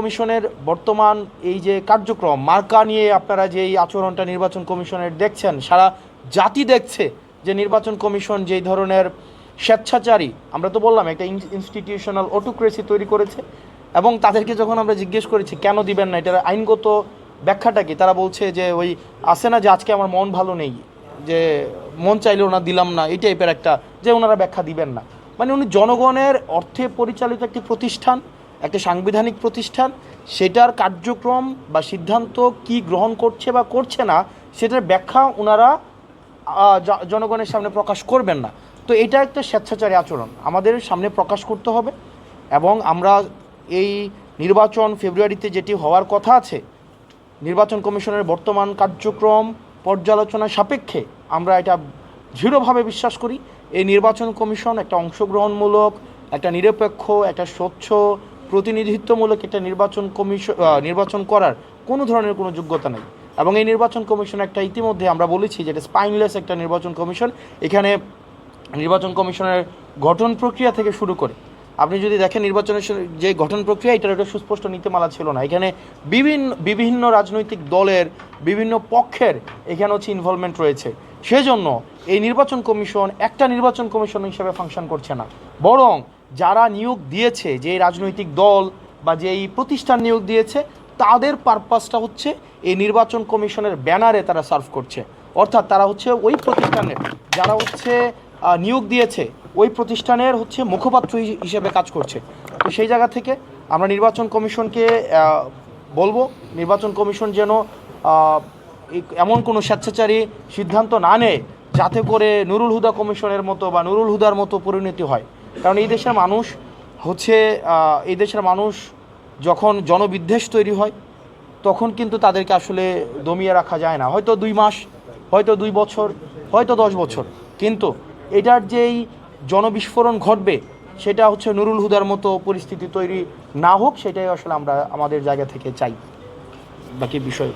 কমিশনের বর্তমান এই যে কার্যক্রম, মার্কা নিয়ে আপনারা যে এই আচরণটা নির্বাচন কমিশনের দেখছেন, সারা জাতি দেখছে যে নির্বাচন কমিশন যেই ধরনের স্বেচ্ছাচারী, আমরা তো বললাম একটা ইনস্টিটিউশনাল অটোক্রেসি তৈরি করেছে, এবং তাদেরকে যখন আমরা জিজ্ঞেস করেছি, কেন দিবেন না? এটার আইনগত ব্যাখ্যাটা কি? তারা বলছে যে, ওই আসে না যে আজকে আমার মন ভালো নেই, যে মন চাইলে ওনা দিলাম না, এই টাইপের একটা, যে ওনারা ব্যাখ্যা দিবেন না। মানে উনি জনগণের অর্থে পরিচালিত একটি প্রতিষ্ঠান একটা সাংবিধানিক প্রতিষ্ঠান, সেটার কার্যক্রম বা সিদ্ধান্ত কি গ্রহণ করছে বা করছে না, সেটার ব্যাখ্যা ওনারা জনগণের সামনে প্রকাশ করবেন না। তো এটা একটা স্বেচ্ছাচারী আচরণ। আমাদের সামনে প্রকাশ করতে হবে এবং আমরা এই নির্বাচন ফেব্রুয়ারিতে যেটি হওয়ার কথা আছে, নির্বাচন কমিশনের বর্তমান কার্যক্রম পর্যালোচনা সাপেক্ষে আমরা এটা দৃঢ়ভাবে বিশ্বাস করি। এই নির্বাচন কমিশন একটা অংশগ্রহণমূলক, একটা নিরপেক্ষ, একটা স্বচ্ছ প্রতিনিধিত্বমূলক একটা নির্বাচন কমিশন নির্বাচন করার কোনো ধরনের কোনো যোগ্যতা নেই। এবং এই নির্বাচন কমিশন একটা ইতিমধ্যে আমরা বলেছি যে এটা স্পাইনলেস একটা নির্বাচন কমিশন। এখানে নির্বাচন কমিশনের গঠন প্রক্রিয়া থেকে শুরু করে। আপনি যদি দেখেন নির্বাচনের যে গঠন প্রক্রিয়া, এটার একটা সুস্পষ্ট নীতিমালা ছিল না। এখানে বিভিন্ন বিভিন্ন রাজনৈতিক দলের বিভিন্ন পক্ষের এখানে হচ্ছে ইনভলভমেন্ট রয়েছে। সেজন্য এই নির্বাচন কমিশন একটা নির্বাচন কমিশন হিসেবে ফাংশন করছে না। বরং যারা নিয়োগ দিয়েছে, যে রাজনৈতিক দল বা যেই প্রতিষ্ঠান নিয়োগ দিয়েছে, তাদের পারপাসটা হচ্ছে এই নির্বাচন কমিশনের ব্যানারে তারা সার্ভ করছে। অর্থাৎ তারা হচ্ছে ওই প্রতিষ্ঠানের, যারা হচ্ছে নিয়োগ দিয়েছে, ওই প্রতিষ্ঠানের হচ্ছে মুখপাত্র হিসেবে কাজ করছে। তো সেই জায়গা থেকে আমরা নির্বাচন কমিশনকে বলব, নির্বাচন কমিশন যেন এমন কোনো স্বেচ্ছাচারী সিদ্ধান্ত না নেয়, যাতে করে নুরুল হুদা কমিশনের মতো বা নুরুল হুদার মতো পরিণতি হয়। কারণ এই দেশের মানুষ হচ্ছে এই দেশের মানুষ যখন জনবিদ্বেষ তৈরি হয়, তখন কিন্তু তাদেরকে আসলে দমিয়ে রাখা যায় না। হয়তো দুই মাস, হয়তো দুই বছর, হয়তো দশ বছর। কিন্তু এটার যেই জনবিস্ফোরণ ঘটবে, সেটা হচ্ছে নুরুল হুদার মতো পরিস্থিতি তৈরি না হোক, সেটাই আসলে আমরা আমাদের জায়গা থেকে চাই। বাকি বিষয়।